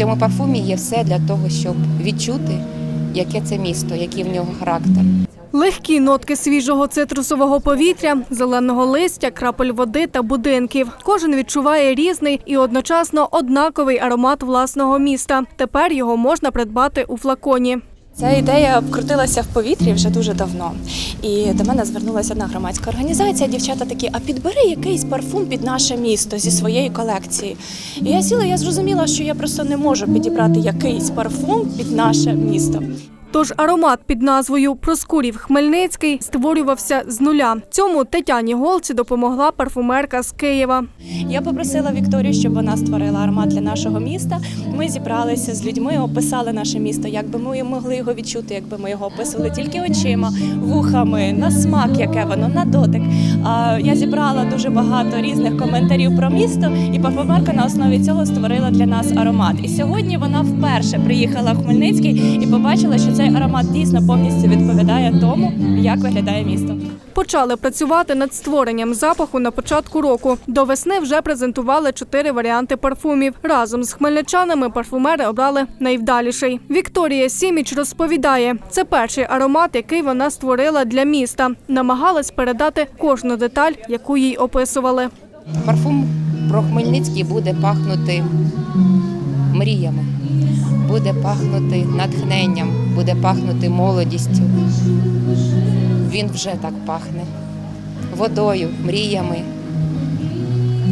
цьому парфумі є все для того, щоб відчути, яке це місто, який в нього характер. Легкі нотки свіжого цитрусового повітря, зеленого листя, крапель води та будинків. Кожен відчуває різний і одночасно однаковий аромат власного міста. Тепер його можна придбати у флаконі. Ця ідея обкрутилася в повітрі вже дуже давно. І до мене звернулася одна громадська організація. Дівчата такі, а підбери якийсь парфум під наше місто зі своєї колекції. І я сіла, я зрозуміла, що я просто не можу підібрати якийсь парфум під наше місто. Тож аромат під назвою Проскурів Хмельницький створювався з нуля. Цьому Тетяні Голці допомогла парфумерка з Києва. Я попросила Вікторію, щоб вона створила аромат для нашого міста. Ми зібралися з людьми, описали наше місто, як би ми могли його відчути, якби ми його описували тільки очима, вухами, на смак, яке воно, на дотик. Я зібрала дуже багато різних коментарів про місто, і парфумерка на основі цього створила для нас аромат. І сьогодні вона вперше приїхала в Хмельницький і побачила, що цей аромат дійсно повністю відповідає тому, як виглядає місто. Почали працювати над створенням запаху на початку року. До весни вже презентували чотири варіанти парфумів. Разом з хмельничанами парфумери обрали найвдаліший. Вікторія Сіміч розповідає, це перший аромат, який вона створила для міста. Намагалась передати кожну деталь, яку їй описували. Парфум про Хмельницький буде пахнути мріями, буде пахнути натхненням, буде пахнути молодістю. Він вже так пахне водою, мріями,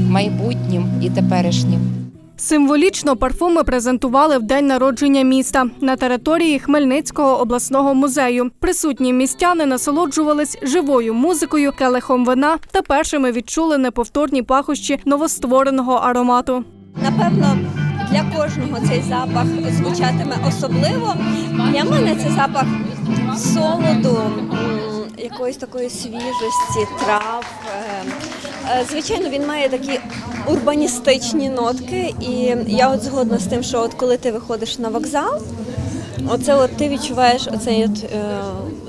майбутнім і теперішнім. Символічно парфуми презентували в день народження міста на території Хмельницького обласного музею. Присутні містяни насолоджувались живою музикою, келихом вина та першими відчули неповторні пахощі новоствореного аромату. Напевно, для кожного цей запах звучатиме особливо. Для мене це запах солоду, якоїсь такої свіжості, трав. Е, е, Звичайно, він має такі урбаністичні нотки, і я от згодна з тим, що от коли ти виходиш на вокзал, оце от ти відчуваєш оцей от, е,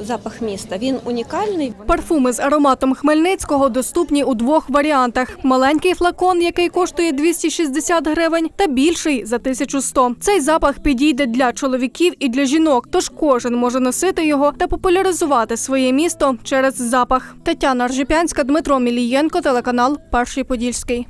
запах міста. Він унікальний. Парфуми з ароматом Хмельницького доступні у двох варіантах: маленький флакон, який коштує 260 гривень, та більший за 1100. Цей запах підійде для чоловіків і для жінок, тож кожен може носити його та популяризувати своє місто через запах. Тетяна Ржепянська, Дмитро Мілієнко, телеканал Перший Подільський.